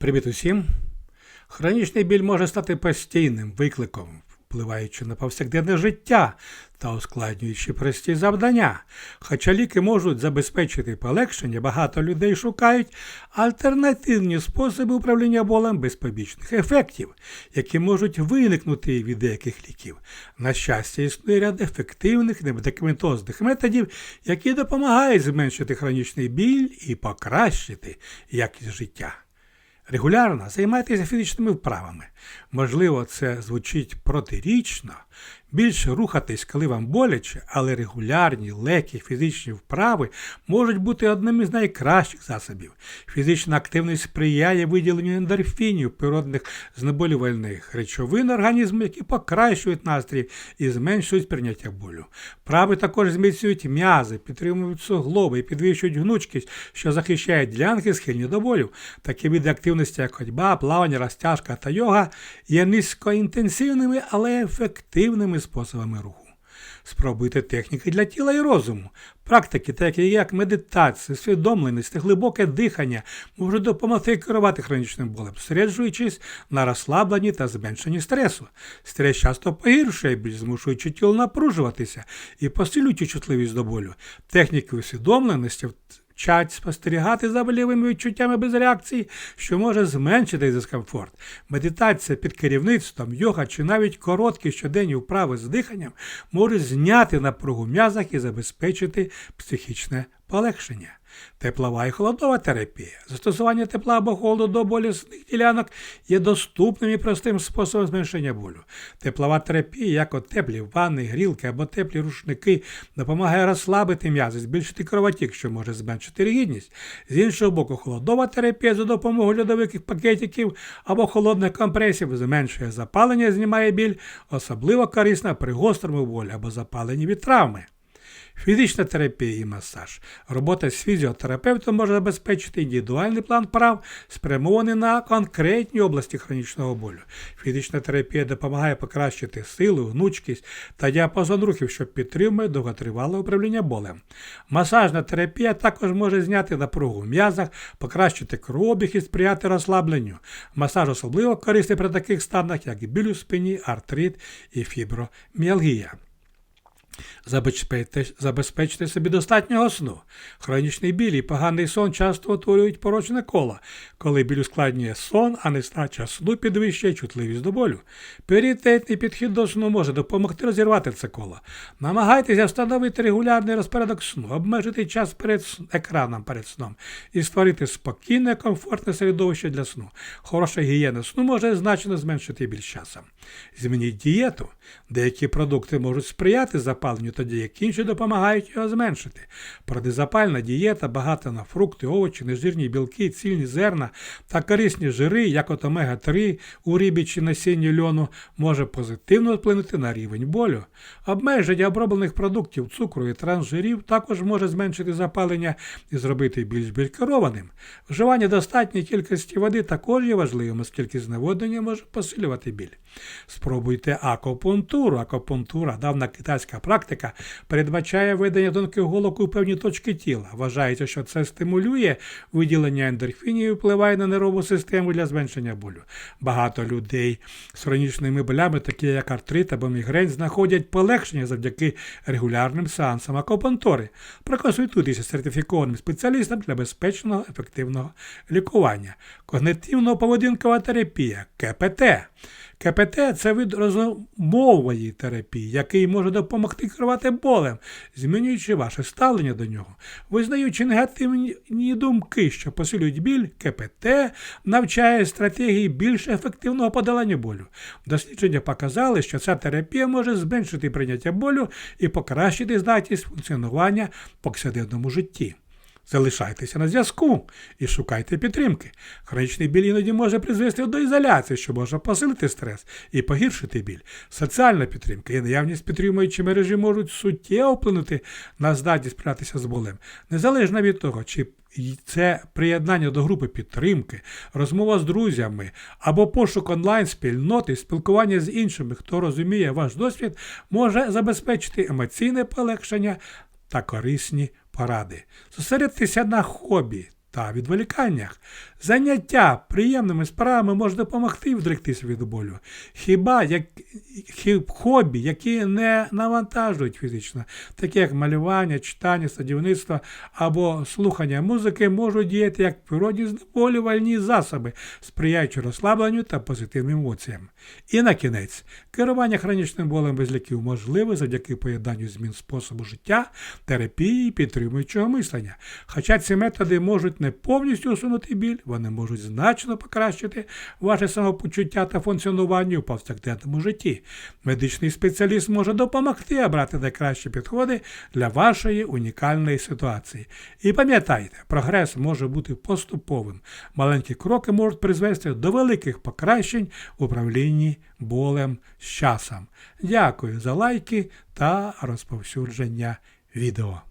Привіт усім! Хронічний біль може стати постійним викликом, впливаючи на повсякденне життя та ускладнюючи прості завдання. Хоча ліки можуть забезпечити полегшення, багато людей шукають альтернативні способи управління болем без побічних ефектів, які можуть виникнути від деяких ліків. На щастя, існує ряд ефективних немедикаментозних методів, які допомагають зменшити хронічний біль і покращити якість життя. Регулярно займайтеся фізичними вправами. Можливо, це звучить протирічно. Більше рухатись, коли вам боляче, але регулярні, легкі фізичні вправи можуть бути одним із найкращих засобів. Фізична активність сприяє виділенню ендорфінів, природних знеболювальних речовин організму, які покращують настрій і зменшують сприйняття болю. Вправи також зміцнюють м'язи, підтримують суглоби і підвищують гнучкість, що захищає ділянки схильні до болю. Такі види активності, як ходьба, плавання, розтяжка та йога, є низькоінтенсивними, але ефективними способами руху. Спробуйте техніки для тіла і розуму. Практики, такі як медитація, свідомленість та глибоке дихання, можуть допомогти керувати хронічним болем, зосереджуючись на розслабленні та зменшенні стресу. Стрес часто погіршує біль, змушуючи тіло напружуватися і посилюючи чутливість до болю. Техніки усвідомленості вчать спостерігати за болівими відчуттями без реакції, що може зменшити дискомфорт. Медитація під керівництвом, йога чи навіть короткі щоденні вправи з диханням можуть зняти напругу м'язах і забезпечити психічне полегшення. Теплова і холодова терапія. Застосування тепла або холоду до болісних ділянок є доступним і простим способом зменшення болю. Теплова терапія, як от ванни, грілки або теплі рушники, допомагає розслабити м'язи, збільшити кровотік, що може зменшити ригідність. З іншого боку, холодова терапія за допомогою льодових пакетиків або холодних компресів зменшує запалення, знімає біль, особливо корисна при гострому болі або запаленні від травми. Фізична терапія і масаж. Робота з фізіотерапевтом може забезпечити індивідуальний план прав, спрямований на конкретні області хронічного болю. Фізична терапія допомагає покращити силу, гнучкість та діапазон рухів, що підтримує довготривале управління болем. Масажна терапія також може зняти напругу в м'язах, покращити кровообіг і сприяти розслабленню. Масаж особливо корисний при таких станах, як біль у спині, артрит і фіброміалгія. Забезпечте, забезпечте собі достатнього сну. Хронічний біль і поганий сон часто утворюють порочне коло, коли біль ускладнює сон, а нестача сну підвищує чутливість до болю. Пріоритетний підхід до сну може допомогти розірвати це коло. Намагайтеся встановити регулярний розпорядок сну, обмежити час перед екраном перед сном і створити спокійне, комфортне середовище для сну. Хороша гігієна сну може значно зменшити біль часом. Змініть дієту. Деякі продукти можуть сприяти запаленню, тоді як інші допомагають його зменшити. Протизапальна дієта багата на фрукти, овочі, нежирні білки, цільні зерна та корисні жири, як от омега-3 у рибі чи насінні льону, може позитивно вплинути на рівень болю. Обмеження оброблених продуктів, цукру і трансжирів також може зменшити запалення і зробити більш біль керованим. Вживання достатньої кількості води також є важливим, оскільки зневоднення може посилювати біль. Спробуйте акупунктуру. Акупунктура, давна китайська практика, передбачає введення тонких голок у певні точки тіла. Вважається, що це стимулює виділення ендорфінів і впливає на нервову систему для зменшення болю. Багато людей з хронічними болями, такі як артрит або мігрень, знаходять полегшення завдяки регулярним сеансам акупунктури. Проконсультуйтеся з сертифікованим спеціалістом для безпечного ефективного лікування. Когнитивно-поведінкова терапія КПТ. КПТ це вид розмової терапії, який може допомогти керувати болем, змінюючи ваше ставлення до нього. Визнаючи негативні думки, що посилюють біль, КПТ навчає стратегії більш ефективного подолання болю. Дослідження показали, що ця терапія може зменшити прийняття болю і покращити здатність функціонування в повсякденному житті. Залишайтеся на зв'язку і шукайте підтримки. Хронічний біль іноді може призвести до ізоляції, що може посилити стрес і погіршити біль. Соціальна підтримка і наявність підтримуючої мережі можуть суттєво вплинути на здатність справитися з болем, незалежно від того, чи це приєднання до групи підтримки, розмова з друзями або пошук онлайн-спільноти, спілкування з іншими, хто розуміє ваш досвід, може забезпечити емоційне полегшення та корисні поради. Зосередьтеся на хобі, та відволіканнях. Заняття приємними справами може допомогти відректися від болю. Хіба як хобі, які не навантажують фізично, такі як малювання, читання, садівництво або слухання музики, можуть діяти як природні знеболювальні засоби, сприяючи розслабленню та позитивним емоціям. І на кінець, керування хронічним болем без ліків можливе завдяки поєднанню змін способу життя, терапії і підтримуючого мислення. Хоча ці методи можуть не повністю усунути біль, вони можуть значно покращити ваше самопочуття та функціонування у повсякденному житті. Медичний спеціаліст може допомогти обрати найкращі підходи для вашої унікальної ситуації. І пам'ятайте, прогрес може бути поступовим. Маленькі кроки можуть призвести до великих покращень в управлінні болем з часом. Дякую за лайки та розповсюдження відео.